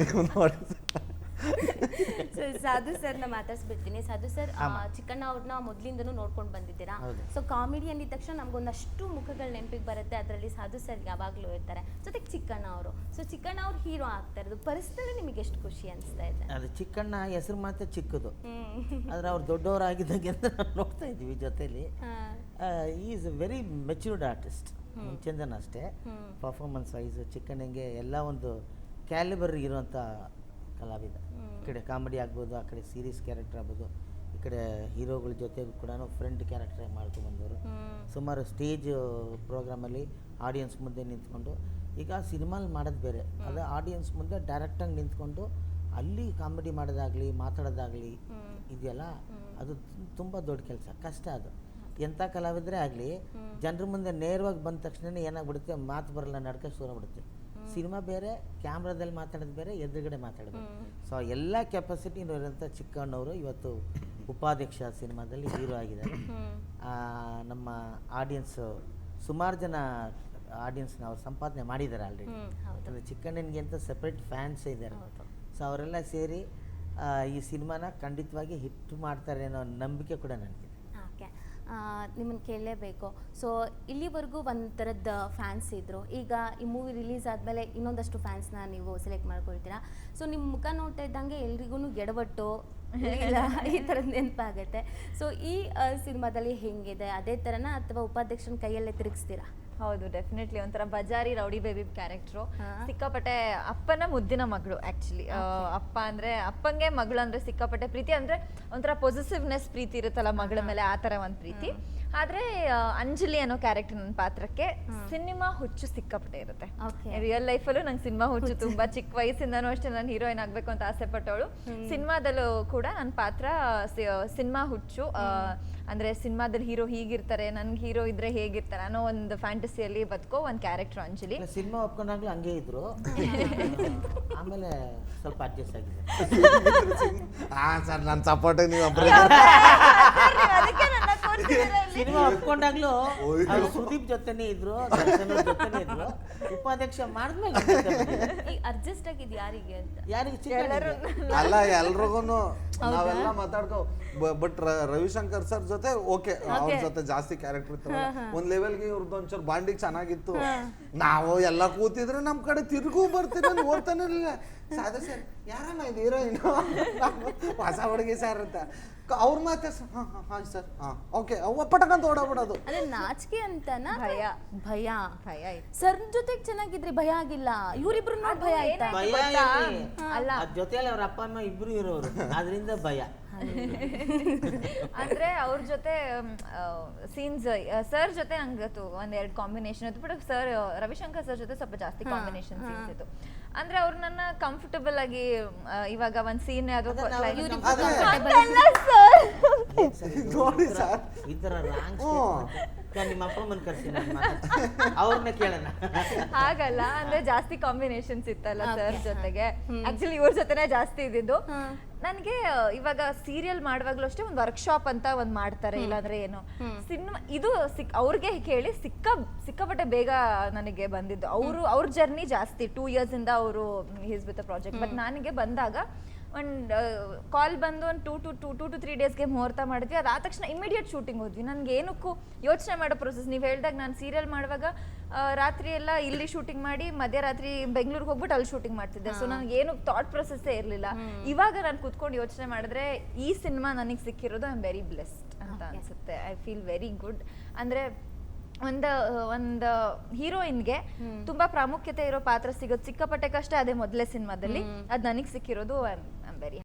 ನೀವು ನೋಡಿ. ಸೊ ಸಾಧು ಸರ್ನ ಮಾತಾಡ್ಸ್ಬಿಡ್ತೀನಿ. ಸಾಧು ಸರ್ ಚಿಕ್ಕಣ್ಣ ಅವ್ರನ್ನ ಮೊದ್ಲಿಂದನೂ ನೋಡ್ಕೊಂಡು ಬಂದಿದ್ದೀರಾ. ಸೊ ಕಾಮಿಡಿ ಅಂದಿದ ತಕ್ಷಣ ನಮ್ಗೊಂದಷ್ಟು ಮುಖಗಳ ನೆನಪಿಗೆ ಬರುತ್ತೆ. ಅದರಲ್ಲಿ ಸಾಧು ಸರ್ ಯಾವಾಗಲೂ ಇರ್ತಾರೆ ಜೊತೆಗೆ ಚಿಕ್ಕಣ್ಣ ಅವರು. ಸೊ ಚಿಕ್ಕಣ್ಣ ಅವ್ರು ಹೀರೋ ಆಗ್ತಾ ಇರೋದು. ಪರಿಸ್ಥಿತಿ ನಿಮಗೆ ಎಷ್ಟು ಖುಷಿ ಅನಿಸ್ತಾ ಇದೆ? ಅದು ಚಿಕ್ಕಣ್ಣ ಹೆಸರು ಮಾತ್ರ ಚಿಕ್ಕದು. ಆದ್ರೆ ಅವ್ರು ದೊಡ್ಡವರಾಗಿದ್ದಾಗೆ ನೋಡ್ತಾ ಇದ್ದೀವಿ ಜೊತೆಲಿ. Is a very matured artist Chandan ಅಷ್ಟೇ. ಪರ್ಫಾರ್ಮೆನ್ಸ್ ವೈಸ್ ಚಿಕ್ಕಣ್ಣಂಗೆ ಎಲ್ಲ ಒಂದು ಕ್ಯಾಲಿಬರ್ ಇರುವಂಥ ಕಲಾವಿದ. ಈ ಕಡೆ ಕಾಮಿಡಿ ಆಗ್ಬೋದು ಆ ಕಡೆ ಸೀರಿಯಸ್ ಕ್ಯಾರೆಕ್ಟರ್ ಆಗ್ಬೋದು ಈ ಕಡೆ ಹೀರೋಗಳ ಜೊತೆಗೂ ಕೂಡ ಫ್ರೆಂಡ್ ಕ್ಯಾರೆಕ್ಟರ್ ಮಾಡ್ಕೊಂಡ್ಬಂದವರು ಬಂದವರು. ಸುಮಾರು ಸ್ಟೇಜ್ ಪ್ರೋಗ್ರಾಮಲ್ಲಿ ಆಡಿಯನ್ಸ್ ಮುಂದೆ ನಿಂತ್ಕೊಂಡು ಈಗ ಸಿನಿಮಾಲ್ ಮಾಡೋದು ಬೇರೆ. ಅದು ಆಡಿಯನ್ಸ್ ಮುಂದೆ ಡೈರೆಕ್ಟಾಗಿ ನಿಂತ್ಕೊಂಡು ಅಲ್ಲಿ ಕಾಮಿಡಿ ಮಾಡೋದಾಗಲಿ ಮಾತಾಡೋದಾಗಲಿ ಇದೆಯಲ್ಲ ಅದು ತುಂಬ ದೊಡ್ಡ ಕೆಲಸ ಕಷ್ಟ ಅದು. ಎಂಥ ಕಲಾವಿದರೇ ಆಗಲಿ ಜನರ ಮುಂದೆ ನೇರವಾಗಿ ಬಂದ ತಕ್ಷಣ ಏನಾಗ್ಬಿಡುತ್ತೆ ಮಾತು ಬರಲ್ಲ ನಡ್ಕ ಶುರು ಬಿಡುತ್ತೆ ಸಿನಿಮಾ ಬೇರೆ ಕ್ಯಾಮ್ರಾದಲ್ಲಿ ಮಾತಾಡೋದು ಬೇರೆ ಎದುರುಗಡೆ ಮಾತಾಡೋದು ಸೊ ಎಲ್ಲ ಕೆಪಾಸಿಟಿ ಇರೋಂಥ ಚಿಕ್ಕಣ್ಣವರು ಇವತ್ತು ಉಪಾಧ್ಯಕ್ಷ ಸಿನಿಮಾದಲ್ಲಿ ಹೀರೋ ಆಗಿದ್ದಾರೆ. ನಮ್ಮ ಆಡಿಯನ್ಸು ಸುಮಾರು ಜನ ಆಡಿಯನ್ಸ್ನ ಅವ್ರು ಸಂಪಾದನೆ ಮಾಡಿದ್ದಾರೆ ಆಲ್ರೆಡಿ ಅಂದರೆ ಚಿಕ್ಕಣ್ಣನಿಗೆ ಅಂತ ಸಪ್ರೇಟ್ ಫ್ಯಾನ್ಸ್ ಇದ್ದಾರೆ. ಸೊ ಅವರೆಲ್ಲ ಸೇರಿ ಈ ಸಿನಿಮಾನ ಖಂಡಿತವಾಗಿ ಹಿಟ್ ಮಾಡ್ತಾರೆ ಅನ್ನೋ ನಂಬಿಕೆ ಕೂಡ ನನಗಿದೆ. ಓಕೆ ನಿಮ್ಮನ್ನು ಕೇಳಲೇಬೇಕು. ಸೊ ಇಲ್ಲಿವರೆಗೂ ಒಂದು ಥರದ ಫ್ಯಾನ್ಸ್ ಇದ್ದರು ಈಗ ಈ ಮೂವಿ ರಿಲೀಸ್ ಆದಮೇಲೆ ಇನ್ನೊಂದಷ್ಟು ಫ್ಯಾನ್ಸ್ನ ನೀವು ಸೆಲೆಕ್ಟ್ ಮಾಡ್ಕೊಳ್ತೀರಾ? ಸೊ ನಿಮ್ಮ ಮುಖ ನೋಡ್ತಾ ಇದ್ದಂಗೆ ಎಲ್ರಿಗೂ ಎಡವಟ್ಟು, ಇಲ್ಲ ಈ ಥರದ್ದು ನೆನಪಾಗುತ್ತೆ. ಸೊ ಈ ಸಿನಿಮಾದಲ್ಲಿ ಹೆಂಗಿದೆ? ಅದೇ ಥರನ ಅಥವಾ ಉಪಾಧ್ಯಕ್ಷನ ಕೈಯಲ್ಲೇ ತಿರುಗಿಸ್ತೀರಾ? ಹೌದು ಡೆಫಿನೆಟ್ಲಿ ಒಂಥರ ಬಜಾರಿ ರೌಡಿ ಬೇಬಿ ಕ್ಯಾರೆಕ್ಟ್ರು. ಸಿಕ್ಕಾಪಟ್ಟೆ ಅಪ್ಪನ ಮುದ್ದಿನ ಮಗಳು ಆಕ್ಚುಲಿ ಅಪ್ಪ ಅಂದ್ರೆ ಅಪ್ಪಂಗೆ ಮಗಳು ಅಂದ್ರೆ ಸಿಕ್ಕಾಪಟ್ಟೆ ಪ್ರೀತಿ ಅಂದ್ರೆ ಒಂಥರ ಪೊಸಿಟಿವ್ನೆಸ್ ಪ್ರೀತಿ ಇರುತ್ತಲ್ಲ ಮಗಳ ಮೇಲೆ ಆ ತರ ಒಂದ್ ಪ್ರೀತಿ. ಆದ್ರೆ ಅಂಜಲಿ ಅನ್ನೋ ಕ್ಯಾರೆಕ್ಟರ್ ನನ್ನ ಪಾತ್ರಕ್ಕೆ ಸಿನಿಮಾ ಹುಚ್ಚು ಸಿಕ್ಕಾಪಟ್ಟೆ ಇರುತ್ತೆ ರಿಯಲ್ ರಿಯಲ್ ಲೈಫಲ್ಲೂ ನಂಗೆ ಸಿನಿಮಾ ಹುಚ್ಚು ತುಂಬಾ ಚಿಕ್ಕ ವಯಸ್ಸಿಂದನೂ ಅಷ್ಟೇ ನಾನು ಹೀರೋಯಿನ್ ಆಗ್ಬೇಕು ಅಂತ ಆಸೆ ಪಟ್ಟವಳು ಸಿನಿಮಾದಲ್ಲೂ ಕೂಡ ನನ್ನ ಪಾತ್ರ ಸಿನಿಮಾ ಹುಚ್ಚು ಅಂದ್ರೆ ಸಿನಿಮಾದಲ್ಲಿ ಹೀರೋ ಹೀಗಿರ್ತಾರೆ ನನ್ಗೆ ಹೀರೋ ಇದ್ರೆ ಹೇಗಿರ್ತಾರೆ ಅನ್ನೋ ಒಂದು ಫ್ಯಾಂಟಸಿಯಲ್ಲಿ ಬದುಕೋ ಒಂದು ಕ್ಯಾರೆಕ್ಟರ್ ಅಂಜಲಿ ಸಿನಿಮಾ ಒಪ್ಕೊಂಡಾಗ್ಲೂ ಹಂಗೆ ಇದ್ರು ಆಮೇಲೆ ಸ್ವಲ್ಪ ಅಡ್ಜಸ್ಟ್ ಆಗಿದೆ ಹಾ ಸರ್ ನನ್ನ ಸಪೋರ್ಟ್ ನೀವು ಅದಕ್ಕೆ ನನ್ನ. ಸಿನಿಮಾ ಒಪ್ಕೊಂಡಾಗ್ಲೂ ಅವ್ರು ಸುದೀಪ್ ಜೊತೆನೇ ಇದ್ರು ದರ್ಶನ್ ಅವ್ರ ಜೊತೆನೇ ಇದ್ರು. ಉಪಾಧ್ಯಕ್ಷ ಮಾಡಿದ್ಮೇಲೆ ಈ ಅಡ್ಜಸ್ಟ್ ಆಗಿದ್ ಯಾರಿಗೆ ಅಂತ? ಯಾರಿಗೆ ಚಿಕ್ಕ ಅಲ್ಲ ಎಲ್ರಿಗೂ ನಾವೆಲ್ಲ ಮಾತಾಡ್ಕೊ ಬಟ್ ರವಿಶಂಕರ್ ಸರ್ ಜೊತೆ ಓಕೆ ಅವ್ರ ಜೊತೆ ಜಾಸ್ತಿ ಕ್ಯಾರೆಕ್ಟರ್ ಇತ್ತು. ಒಂದ್ ಲೆವೆಲ್ಗೆ ಇವ್ರದ್ದು ಒಂಚೂರು ಬಾಂಡಿಂಗ್ ಚೆನ್ನಾಗಿತ್ತು. ನಾವು ಎಲ್ಲ ಕೂತಿದ್ರೆ ನಮ್ ಕಡೆ ತಿರುಗೂ ಬರ್ತೀರ ನೋಡ್ತಾನೆ ಇರಲಿಲ್ಲ. ಸಾಧ ಸರ್ ಯಾರನ್ನ ಇದು ಹೀರೋಯಿನ್? ಹೊಸ ಹುಡುಗಿ ಸರ್ ಅಂತ. ಅವ್ರ ಮಾತೆ ಹಾ ಹಾ ಹಾ ಸರ್. ಹಾ ಓಕೆ. ಅವ ಪಟಕಂತ ಓಡಾಬಿಡೋದು ಅದೇ ನಾಚಿಕೆ ಅಂತನಾ ಭಯ. ಭಯ? ಭಯ ಸರ್ ಜೊತೆಗೆ ಚೆನ್ನಾಗಿದ್ರಿ ಭಯ ಆಗಿಲ್ಲ. ಇವ್ರಿಬ್ರು ನೋಡಿ ಭಯ ಆಯ್ತಾ? ಭಯ. ಅಲ್ಲ. ಅದ್ ಜೊತೆಯಲ್ಲಿ ಅವ್ರ ಅಪ್ಪ ಅಮ್ಮ ಇಬ್ರು ಇರೋರು. ಅದರಿಂದ ಭಯ. ಅಂದ್ರೆ ಅವ್ರ ಜೊತೆ ಸೀನ್ಸ್ ಸರ್ ಜೊತೆ ನಂಗೆ ಒಂದ್ ಎರಡು ಕಾಂಬಿನೇಷನ್ ಇತ್ತು. ಬಟ್ ಸರ್ ರವಿಶಂಕರ್ ಸರ್ ಜೊತೆ ಸ್ವಲ್ಪ ಜಾಸ್ತಿ ಕಾಂಬಿನೇಷನ್ ಸೀನ್ಸ್ ಇತ್ತು. ಅಂದ್ರೆ ಅವ್ರು ನನ್ನ ಕಂಫರ್ಟಬಲ್ ಆಗಿ ಇವಾಗ ಒಂದ್ ಸೀನ್ ಯಾವ್ದು. ನೋಡಿ ಸರ್. ಈ ತರ ರಾಂಗ್ ನಿಮ್ಮ ಅಪ್ಪ ಅಮ್ಮನ ಕರ್ಸಿ ಅವ್ರನ್ನ ಕೇಳೋಣ. ಹಾಗಲ್ಲ ಅಂದ್ರೆ ಜಾಸ್ತಿ ಕಾಂಬಿನೇಷನ್ಸ್ ಇತ್ತಲ್ಲ ಸರ್ ಜೊತೆಗೆ. ಆಕ್ಚುಲಿ ಇವ್ರ ಜೊತೆನೇ ಜಾಸ್ತಿ ಇದ್ದಿದ್ದು. ನನಗೆ ಇವಾಗ ಸೀರಿಯಲ್ ಮಾಡುವಾಗ್ಲೂ ಅಷ್ಟೇ ಒಂದು ವರ್ಕ್ಶಾಪ್ ಅಂತ ಒಂದ್ ಮಾಡ್ತಾರೆ ಇಲ್ಲಾಂದ್ರೆ ಏನು. ಸಿನಿಮಾ ಇದು ಸಿಕ್ ಅವ್ರಿಗೆ ಕೇಳಿ ಸಿಕ್ಕ ಸಿಕ್ಕಾಪಟ್ಟೆ ಬೇಗ ನನಗೆ ಬಂದಿದ್ದು. ಅವರು ಅವ್ರ ಜರ್ನಿ ಜಾಸ್ತಿ ಟೂ ಇಯರ್ಸ್ ಇಂದ ಅವರು ಹಿಸ್ ವಿತ್ ಪ್ರಾಜೆಕ್ಟ್ ಬಟ್ ನನಗೆ ಬಂದಾಗ ಒಂದು ಕಾಲ್ ಬಂದು ಒಂದು two two two two two three ಡೇಸ್ಗೆ ಮುಹೂರ್ತ ಮಾಡಿದ್ವಿ. ಅದಾದ ತಕ್ಷಣ ಇಮಿಡಿಯೇಟ್ ಶೂಟಿಂಗ್ ಹೋದ್ವಿ. ನನಗೆ ಏನಕ್ಕೂ ಯೋಚನೆ ಮಾಡೋ ಪ್ರೊಸೆಸ್ ನೀವು ಹೇಳಿದಾಗ ನಾನು ಸೀರಿಯಲ್ ಮಾಡುವಾಗ ರಾತ್ರಿ ಎಲ್ಲ ಇಲ್ಲಿ ಶೂಟಿಂಗ್ ಮಾಡಿ ಮಧ್ಯರಾತ್ರಿ ಬೆಂಗಳೂರಿಗೆ ಹೋಗ್ಬಿಟ್ಟು ಅಲ್ಲಿ ಶೂಟಿಂಗ್ ಮಾಡ್ತಿದ್ದೆ. ಸೊ ನನಗೆ ಏನು ಥಾಟ್ ಪ್ರೊಸೆಸ್ಸೇ ಇರಲಿಲ್ಲ. ಇವಾಗ ನಾನು ಕುತ್ಕೊಂಡು ಯೋಚನೆ ಮಾಡಿದ್ರೆ ಈ ಸಿನಿಮಾ ನನಗೆ ಸಿಕ್ಕಿರೋದು ಐ ಆಮ್ ವೆರಿ ಬ್ಲೆಸ್ಡ್ ಅಂತ ಅನ್ಸುತ್ತೆ. ಐ ಫೀಲ್ ವೆರಿ ಗುಡ್ ಅಂದ್ರೆ ಒಂದು ಒಂದು ಹೀರೋಯಿನ್ಗೆ ತುಂಬಾ ಪ್ರಾಮುಖ್ಯತೆ ಇರೋ ಪಾತ್ರ ಸಿಗೋದು ಸಿಕ್ಕಾಪಟ್ಟೆ ಕಷ್ಟ ಅದೇ ಮೊದಲೇ ಸಿನಿಮಾದಲ್ಲಿ. ಅದು ನನಗೆ ಸಿಕ್ಕಿರೋದು ಐ ಆಮ್ ವೆರಿ